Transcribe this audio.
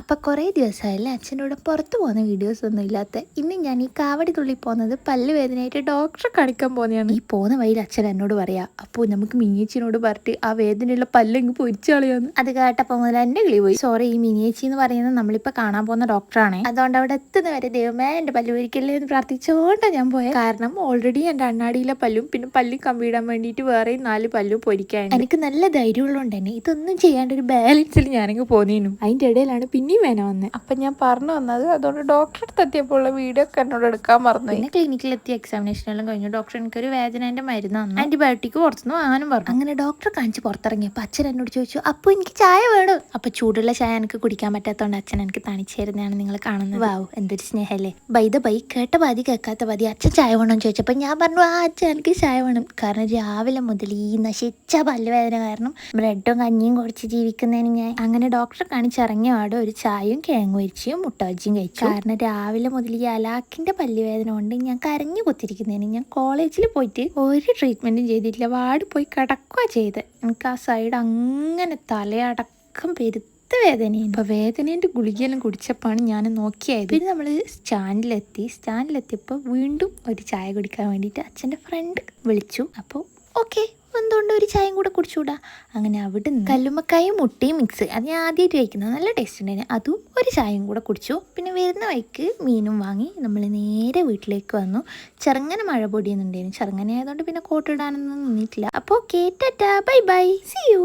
അപ്പൊ കുറേ ദിവസമായില്ലേ അച്ഛന്റെ കൂടെ പുറത്ത് പോകുന്ന വീഡിയോസ് ഒന്നും ഇല്ലാത്ത. ഇന്ന് ഞാൻ ഈ കാവടി തുള്ളി പോകുന്നത് പല്ല് വേദനയായിട്ട് ഡോക്ടറെ കാണിക്കാൻ പോകുന്നതാണ്. ഈ പോകുന്ന വഴിയിൽ അച്ഛൻ എന്നോട് പറയാ അപ്പോൾ നമുക്ക് മിനിയച്ചിനോട് പറഞ്ഞിട്ട് ആ വേദനയുള്ള പല്ലെങ്ങ് പൊരിച്ചു കളയാന്ന് അത് കേട്ടപ്പോൾ മുതൽ എന്റെ കിളി പോയി. സോറി ഈ മിനിയച്ചി എന്ന് പറയുന്നത് നമ്മളിപ്പോൾ കാണാൻ പോകുന്ന ഡോക്ടറാണ് അതുകൊണ്ട് അവിടെ എത്തുന്ന വരെ ദൈവമേ എന്റെ പല്ല് പൊരിക്കല്ലേ എന്ന് പ്രാർത്ഥിച്ചുകൊണ്ടാണ് ഞാൻ പോയത് കാരണം ഓൾറെഡി എന്റെ അണ്ണാടിയിലെ പല്ലും പിന്നെ പല്ല് കമ്പിയിടാൻ വേണ്ടിയിട്ട് വേറെയും നാല് പല്ലും പൊരിക്കാൻ എനിക്ക് നല്ല ധൈര്യമുള്ളതുകൊണ്ട് തന്നെ ഇതൊന്നും ചെയ്യാണ്ട് ഒരു ബാലൻസിൽ ഞാനങ്ങ് പോന്നേനു. അതിന്റെ ഇടയിലാണ് പിന്നെയും വേന വന്ന്. അപ്പം ഞാൻ പറഞ്ഞു വന്നത് അതുകൊണ്ട് ഡോക്ടറെ അടുത്ത് എത്തിയപ്പോൾ ഉള്ള വീഡിയോ ഒക്കെ എന്നോട് എടുക്കാൻ മറന്നു പിന്നെ ക്ലിനിക്കിലെത്തി എക്സാമിനേഷൻ എല്ലാം കഴിഞ്ഞു. ഡോക്ടർ എനിക്കൊരു വേദനേന്റെ മരുന്ന് തന്നു. ആന്റിബയോട്ടിക് പുറത്തുനിന്ന് വാങ്ങാനും പറഞ്ഞു. അങ്ങനെ ഡോക്ടറെ കാണിച്ച് പുറത്തിറങ്ങിയപ്പോൾ അച്ഛൻ എന്നോട് ചോദിച്ചു അപ്പോൾ എനിക്ക് ചായ വേണം. അപ്പൊ ചൂടുള്ള ചായ എനിക്ക് കുടിക്കാൻ പറ്റാത്തതുകൊണ്ട് അച്ഛൻ എനിക്ക് തണിച്ചു തരുന്നതാണ് നിങ്ങൾ കാണുന്നത്. വാവ് എന്തൊരു സ്നേഹല്ലേ. ദ ബൈ കേട്ട പാതി കേൾക്കാത്ത പാതി അച്ഛൻ ചായ വേണമെന്ന് ചോദിച്ചപ്പോൾ ഞാൻ പറഞ്ഞു ആ അച്ഛൻ എനിക്ക് ചായ വേണം. കാരണം രാവിലെ മുതൽ ഈ നശിച്ച പല്ലുവേദന കാരണം ബ്രെഡും കഞ്ഞിയും കുറച്ച് ജീവിക്കുന്നതിന് ഞാൻ അങ്ങനെ ഡോക്ടറെ കാണിച്ചിറങ്ങിയ പാടെ ഒരു ചായയും കിഴങ്ങ് പൊരിച്ചും മുട്ട വെച്ചും കഴിച്ചു കാരണം രാവിലെ മുതൽ ഈ അലാക്കിന്റെ പല്ലുവേദന കൊണ്ട് ഞാൻ കരഞ്ഞു കുത്തിരിക്കുന്നതിന് ഞാൻ കോളേജിൽ പോയിട്ട് ഒരു ട്രീറ്റ്മെന്റും ചെയ്തിട്ടില്ല. വാടി പോയി കിടക്കുക ചെയ്ത്. എനിക്ക് ആ സൈഡ് അങ്ങനെ തലയടക്കം പെരു വേദനയാണ് അപ്പോൾ വേദനേന്റെ ഗുളികയെല്ലാം കുടിച്ചപ്പോഴാണ് ഞാൻ നോക്കിയായത് പിന്നെ നമ്മൾ സ്റ്റാൻഡിലെത്തി. സ്റ്റാൻഡിലെത്തിയപ്പോൾ വീണ്ടും ഒരു ചായ കുടിക്കാൻ വേണ്ടിയിട്ട് അച്ഛന്റെ ഫ്രണ്ട് വിളിച്ചു. അപ്പോൾ ഓക്കെ എന്തുകൊണ്ട് ഒരു ചായയും കൂടെ കുടിച്ചുകൂടാ? അങ്ങനെ അവിടെ നിന്ന് കല്ലുമ്മക്കായും മുട്ടയും മിക്സ് അത് ഞാൻ ആദ്യമായിട്ട് കഴിക്കുന്നത്. നല്ല ടേസ്റ്റ് ഉണ്ടായിരുന്നു അതും ഒരു ചായയും കൂടെ കുടിച്ചു. പിന്നെ വരുന്ന വഴിക്ക് മീനും വാങ്ങി നമ്മൾ നേരെ വീട്ടിലേക്ക് വന്നു. ചെറുങ്ങനെ മഴ പൊടിയുന്നുണ്ടായിരുന്നു ചെറുങ്ങനെ ആയതുകൊണ്ട് പിന്നെ കോട്ടിടാനൊന്നും നിന്നിട്ടില്ല. അപ്പോൾ കേറ്റാ ബൈ ബൈ. See you